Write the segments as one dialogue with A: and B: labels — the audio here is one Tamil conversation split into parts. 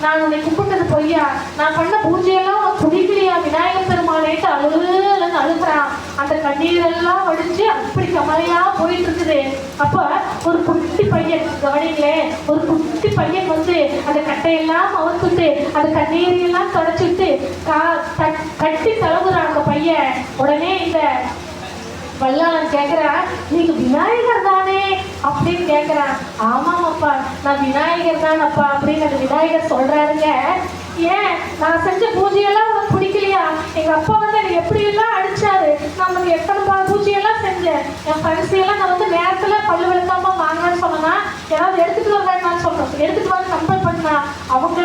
A: நான் உன்னை கும்பிட்டது பொய்யா? நான் பண்ண பூஜையெல்லாம் உனக்கு பிடிக்கலையா விநாயகர் பெருமானேட்டு அழுகுன்னு அழுகுறான். அந்த கண்ணீரெல்லாம் வடிஞ்சு அப்படி கமலையா போயிட்டு இருக்குது அப்ப ஒரு குட்டி பையன் கவனிங்களேன் ஒரு குட்டி பையன் வந்து அந்த கட்டையெல்லாம் அவுத்துட்டு அந்த கண்ணீரையெல்லாம் தொடச்சிட்டு கா கட்டி தழுவுறான் அந்த பையன். உடனே இந்த வல்லாளன் கேட்குறான் நீங்க விநாயகர் தானே? அப்படின்னு கேட்குறான் ஆமாம் அப்பா. நான் விநாயகர் தானப்பா அப்படின்னு அந்த விநாயகர் சொல்றாருங்க. ஏன்? நான் செஞ்ச பூஜையெல்லாம் உனக்கு பிடிக்கலையா? எங்க அப்பா வந்து என்னை எப்படியெல்லாம் அடிச்சாரு? நான் உனக்கு எத்தனை பா- பூஜையெல்லாம் செஞ்சேன்? என் பரிசையெல்லாம் நான் வந்து நேரத்துல பல்லு விளக்காம வாங்கன்னு சொன்னா யாராவது எடுத்துட்டு நான் சொல்றேன் எடுத்துட்டு வந்து கம்பல் பண்ணா அவங்க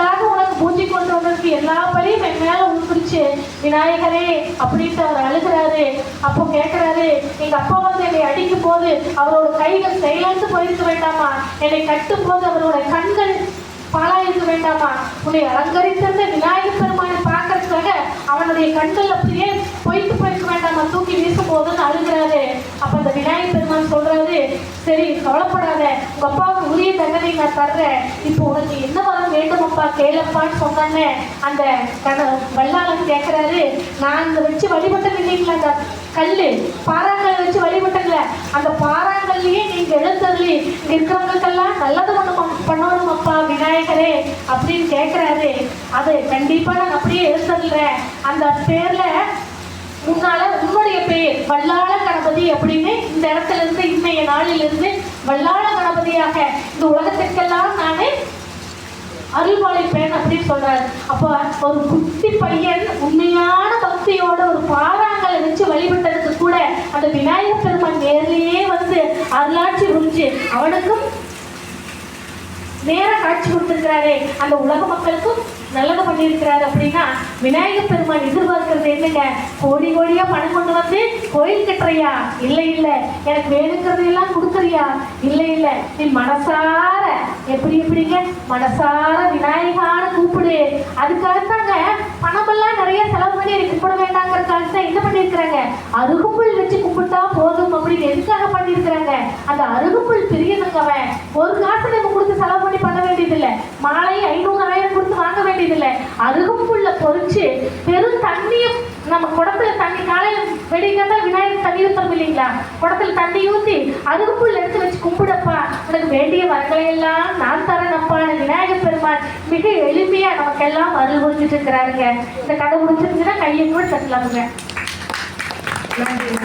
A: விநாயகரே அப்படின்ட்டு அவர் அழுகிறாரு. அப்போ கேட்கிறாரு எங்க அப்பா வந்து என்னை அடிக்கும் போது அவரோட கைகள் செயலந்து போயிருக்க வேண்டாமா? என்னை கட்டும் போது அவரோட கண்கள் பாழாயிருக்க வேண்டாமா? உன்னை அலங்கரித்திருந்த விநாயகர் பெருமானை பார்க்கறதுக்காக அவனுடைய கண்கள் அப்படியே பொய்த்து போய் தூக்கி வீசும் போதுன்னு அழுகிறாரு அப்ப அந்த விநாயகர் பெருமான் சொல்றாரு சரி கவலைப்படாத. உங்க அப்பாவுக்கு உரிய தண்டனை நான் தர்றேன். இப்போ உனக்கு என்ன வரம் வேண்டுமப்பா? கேளப்பான்னு சொன்னானே அந்த கண வல்லாளன் கேட்கிறாரு நான் இங்க வச்சு வழிபட்டது இல்லைங்களா அந்த கல் பாறாங்கல் வச்சு வழிபட்டல அந்த பாறாங்கல்லையே நீங்க எழுந்தருளி இங்க இருக்கிறவங்களுக்கெல்லாம் நல்லது பண்ணணும் பண்ணணும் அப்பா விநாயகரே அப்படின்னு கேட்கிறாரு அது கண்டிப்பா நான் அப்படியே எழுந்தருள்றேன். அந்த பேர்ல உன்னால உன்னுடைய பெயர் வல்லாள கணபதி அப்படின்னு இந்த இடத்துல இருந்து இன்றைய நாளிலிருந்து வல்லாள கணபதியாக இந்த உலகத்திற்கெல்லாம் நானே அருள்பாலிப்பேன் அப்படின்னு சொல்றாரு. அப்போ ஒரு குட்டி பையன் உண்மையான பக்தியோட ஒரு பாறாங்கலை வச்சு வழிபட்டதுக்கு கூட அந்த விநாயகர் பெருமான் நேர்லயே வந்து அருளாட்சி புரிஞ்சு அவனுக்கும் நேர காட்சி கொடுத்திருக்கிறாரே. அந்த உலக மக்களுக்கும் நல்லது அப்படின்னா விநாயகர் பெருமான் எதிர்பார்க்கிறது என்னங்க? கோடி கோடியா பணம் கொண்டு வந்து கோயில் கட்டுறியா? இல்லை இல்லை. எனக்கு வேணுங்கிறதையெல்லாம் கொடுக்குறியா? இல்லை இல்லை. நீ மனசார எப்படி எப்படிங்க? மனசார விநாயகான கூப்பிடு. அதுக்காகத்தாங்க பணமெல்லாம் நிறைய செலவு பண்ணி கூப்பிட கும்பிட வேண்டாங்கிறதுக்காக தான் என்ன பண்ணியிருக்கிறாங்க? அருகுப்புல் வச்சு கும்பிட்டா போதும் அப்படின்னு எதுக்காக பண்ணியிருக்கிறாங்க? அந்த அருகுப்புல் பிரியனுங்க அவன். ஒரு காசு நம்ம கொடுத்து செலவு பண்ணி பண்ண வேண்டியதில்லை மாலை ஐநூறு ஆயிரம் கொடுத்து வாங்க அருகம்புள்ள பொறிச்சு பெரும் தண்ணியும் நம்ம குடத்துல தண்ணி காலையில வெடிக்கிறதா விநாயகர் தண்ணி ஊத்தம் இல்லைங்களா? குடத்துல தண்ணி ஊத்தி அருகம்புள்ள எடுத்து வச்சு கும்பிடப்பா. உனக்கு வேண்டிய வரங்களை எல்லாம் நான் தரேனப்பான்னு விநாயகர் பெருமான் மிக எளிமையா நமக்கெல்லாம் அருள் புரிஞ்சுட்டு இருக்கிறாருங்க இந்த கதை முடிச்சிருந்துச்சுன்னா கையை கூட தட்டலாமுங்க. நன்றி.